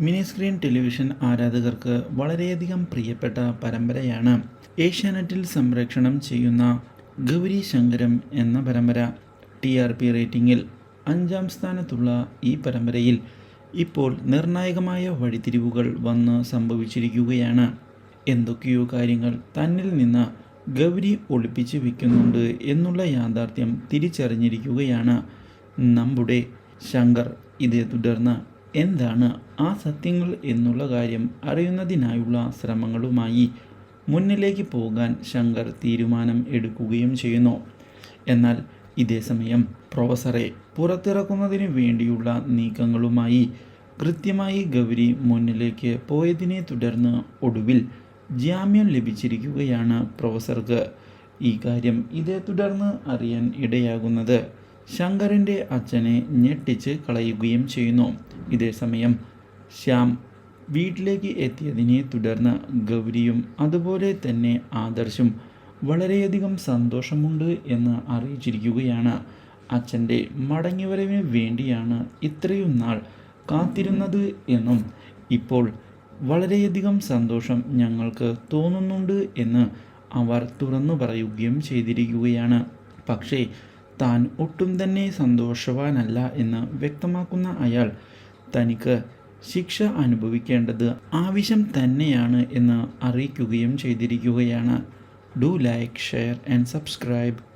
Mini screen television ആരാധകർക്ക് വളരെയധികം പ്രിയപ്പെട്ട പരമ്പരയാണ്. ഏഷ്യാനെറ്റിൽ സംരക്ഷണം ചെയ്യുന്ന ഗൗരി ശങ്കരം എന്ന പരമ്പര ടി ആർ പി റേറ്റിംഗിൽ അഞ്ചാം സ്ഥാനത്തുള്ള ഈ പരമ്പരയിൽ ഇപ്പോൾ നിർണായകമായ വഴിത്തിരിവുകൾ വന്ന് സംഭവിച്ചിരിക്കുകയാണ്. എന്തൊക്കെയോ കാര്യങ്ങൾ തന്നിൽ നിന്ന് ഗൗരി ഒളിപ്പിച്ച് വെക്കുന്നുണ്ട് എന്നുള്ള യാഥാർത്ഥ്യം തിരിച്ചറിഞ്ഞിരിക്കുകയാണ് നമ്മുടെ ശങ്കർ. ഇതേ തുടർന്ന് എന്താണ് ആ സത്യങ്ങൾ എന്നുള്ള കാര്യം അറിയുന്നതിനായുള്ള ശ്രമങ്ങളുമായി മുന്നിലേക്ക് പോകാൻ ശങ്കർ തീരുമാനം എടുക്കുകയും ചെയ്യുന്നു. എന്നാൽ ഇതേസമയം പ്രൊഫസറെ പുറത്തിറക്കുന്നതിന് വേണ്ടിയുള്ള നീക്കങ്ങളുമായി കൃത്യമായി ഗൗരി മുന്നിലേക്ക് പോയതിനെ തുടർന്ന് ഒടുവിൽ ജാമ്യം ലഭിച്ചിരിക്കുകയാണ് പ്രൊഫസർക്ക്. ഈ കാര്യം ഇതേ തുടർന്ന് അറിയാൻ ഇടയാകുന്നത് ശങ്കറിന്റെ അച്ഛനെ ഞെട്ടിച്ച് കളയുകയും ചെയ്യുന്നു. ഇതേ സമയം ശ്യാം വീട്ടിലേക്ക് എത്തിയതിനെ തുടർന്ന് ഗൗരിയും അതുപോലെ തന്നെ ആദർശും വളരെയധികം സന്തോഷമുണ്ട് എന്ന് അറിയിച്ചിരിക്കുകയാണ്. അച്ഛന്റെ മടങ്ങിവരവിന് വേണ്ടിയാണ് ഇത്രയും നാൾ കാത്തിരുന്നത് എന്നും ഇപ്പോൾ വളരെയധികം സന്തോഷം ഞങ്ങൾക്ക് തോന്നുന്നുണ്ട് എന്ന് അവർ തുറന്നു പറയുകയും ചെയ്തിരിക്കുകയാണ്. പക്ഷേ താൻ ഒട്ടും തന്നെ സന്തോഷവാനല്ല എന്ന് വ്യക്തമാക്കുന്ന അയാൾ തനിക്ക് ശിക്ഷ അനുഭവിക്കേണ്ടത് ആവശ്യം തന്നെയാണ് എന്ന് അറിയിക്കുകയും ചെയ്തിരിക്കുകയാണ്. Do like share and subscribe.